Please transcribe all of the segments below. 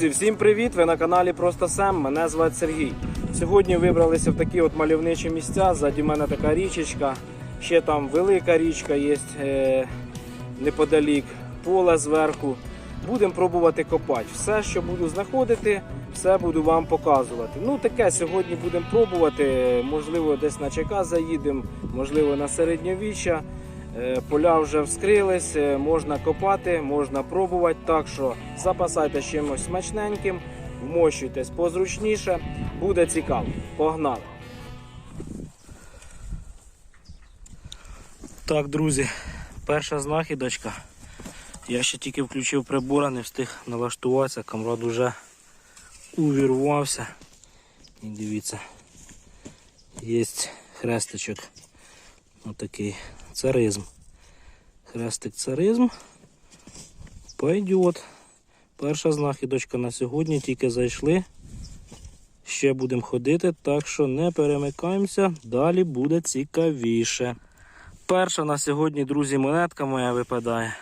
Друзі, всім привіт! Ви на каналі Просто Сем. Мене звати Сергій. Сьогодні вибралися в такі от мальовничі місця. Ззаді мене така річечка. Ще там велика річка є е, неподалік, поле зверху. Будемо пробувати копати. Все, що буду знаходити, все буду вам показувати. Ну таке сьогодні будемо пробувати. Можливо, десь на ЧК заїдемо, можливо, на середньовіччя. Е, Поля вже вскрились, е, можна копати, можна пробувати. Так що запасайте чимось смачненьким, вмощуйтесь позручніше, буде цікаво. Погнали! Так, друзі, перша знахідочка. Я ще тільки включив прибора, не встиг налаштуватися, камрад уже увірвався. І дивіться, є хрестичок. Отакий царизм. Хрестик царизм. Пойдет. Перша знахідочка на сьогодні, тільки зайшли. Ще будемо ходити, так що не перемикаємося, далі буде цікавіше. Перша на сьогодні, друзі, монетка моя випадає.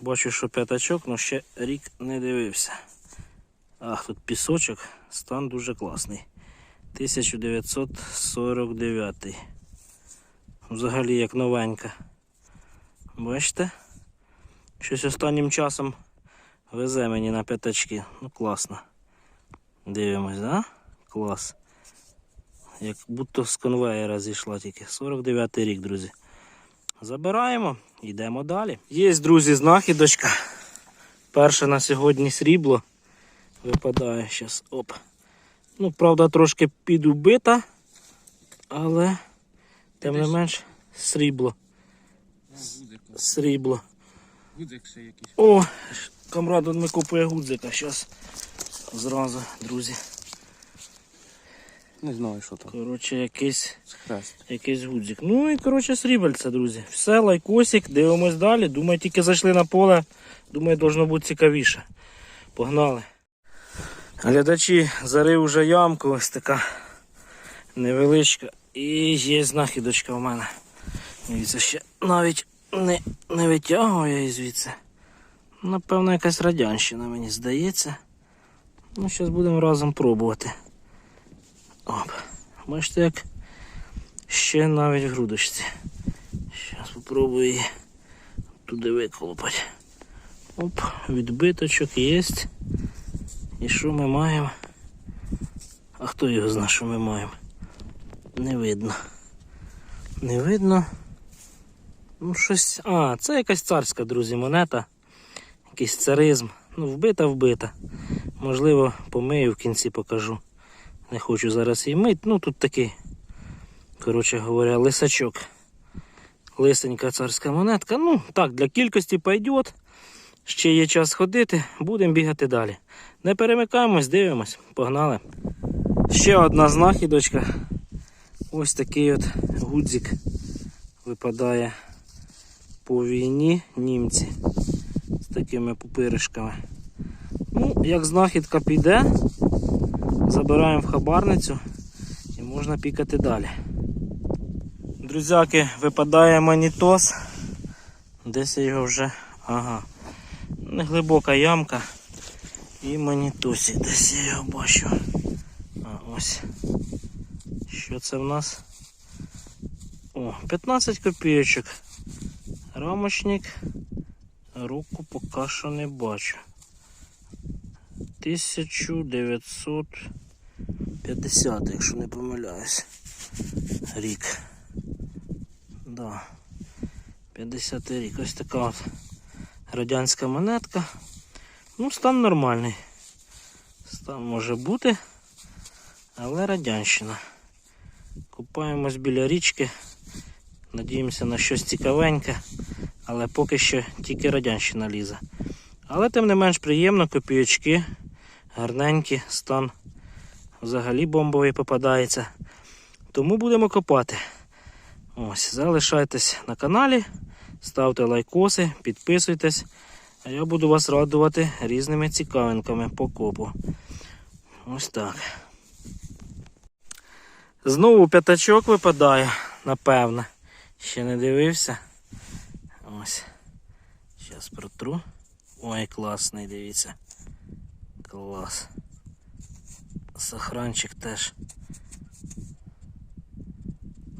Бачу, що п'ятачок, але ще рік не дивився. Ах, тут пісочок, стан дуже класний. 1949. Взагалі як новенька. Бачите? Щось останнім часом везе мені на п'ятачки. Ну класно. Дивимось, да? Клас. Як будто з конвеєра зійшла тільки. 49 й рік, друзі. Забираємо, йдемо далі. Є, друзі, знахідочка. Перше на сьогодні срібло. Випадає зараз. Оп. Ну, правда, трошки підубита, але тим не менш срібло. Срібло. Гудзик ще якийсь. О, камрад ми купує гудзика. Зараз зразу, друзі. Не знаю, що там. Коротше, якийсь, якийсь гудзик. Ну і коротше срібельце, друзі. Все, лайкосик, дивимось далі. Думаю, тільки зайшли на поле. Думаю, должно бути цікавіше. Погнали. Глядачі, зарив уже ямку, ось така невеличка. І є знахідочка в мене. Дивіться, ще навіть не, не витягую я її звідси. Напевно, якась радянщина, мені здається. Ну, зараз будемо разом пробувати. Оп. Бачите, як ще навіть в грудочці. Зараз спробую її туди виколупати. Оп, відбиточок є. І що ми маємо? А хто його знає, що ми маємо? Не видно. Не видно. Ну, щось. А, це якась царська, друзі, монета. Якийсь царизм. Ну, вбита, вбита. Можливо, помию в кінці покажу. Не хочу зараз її мити. Ну, тут такий, коротше говоря, лисачок. Лисенька царська монетка. Ну, так, для кількості пойдет. Ще є час ходити, будемо бігати далі. Не перемикаємось, дивимось, погнали. Ще одна знахідочка. Ось такий от гудзик випадає по війні німці з такими пупиришками. Ну, як знахідка піде, забираємо в хабарницю і можна пікати далі. Друзяки, випадає манітос. Десь я його вже. Ага. Неглибока ямка. І манітосі. Десь я його бачу. А ось. Що це в нас? О, 15 копійочок. Рамочник. Руку поки що не бачу. 1950, якщо не помиляюсь. Рік. Да. 50 рік. Ось така от радянська монетка. Ну, стан нормальний. Стан може бути, але радянщина. Купаємось біля річки. Надіємося на щось цікавеньке, але поки що тільки радянщина лізе. Але тим не менш приємно, копійочки, гарненькі, стан взагалі бомбовий попадається. Тому будемо копати. Ось, залишайтесь на каналі, ставте лайкоси, підписуйтесь. А я буду вас радувати різними цікавинками по копу. Ось так. Знову п'ятачок випадає, напевне. Ще не дивився. Ось. Зараз протру. Ой, класний, дивіться. Клас. Сохранчик теж.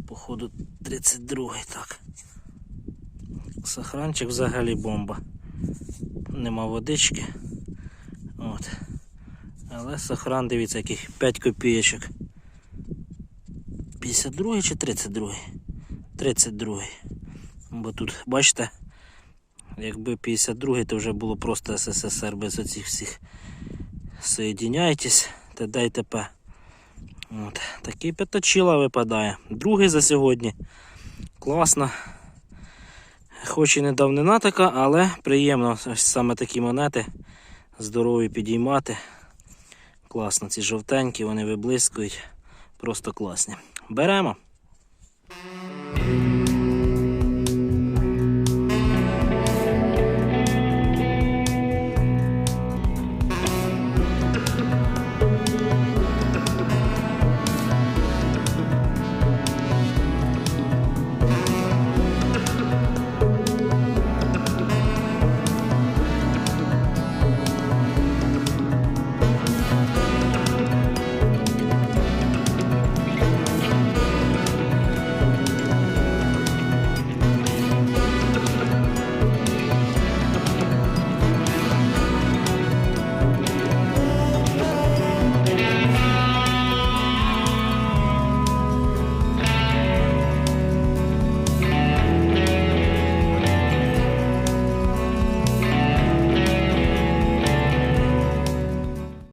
Походу 32-й так. Сохранчик взагалі бомба. Нема водички. От. Але сохран, дивіться, яких 5 копійочок. 52 чи 32? 32. Бо тут, бачите, якби 52, то вже було просто СССР без оцих всіх. Соєдиняйтесь, т.д. і т.п. От. Такий п'яточіла випадає. Другий за сьогодні. Класно. Хоч і не давнина така, але приємно ось саме такі монети здорові підіймати. Класно, ці жовтенькі, вони виблискують. Просто класні. Barama.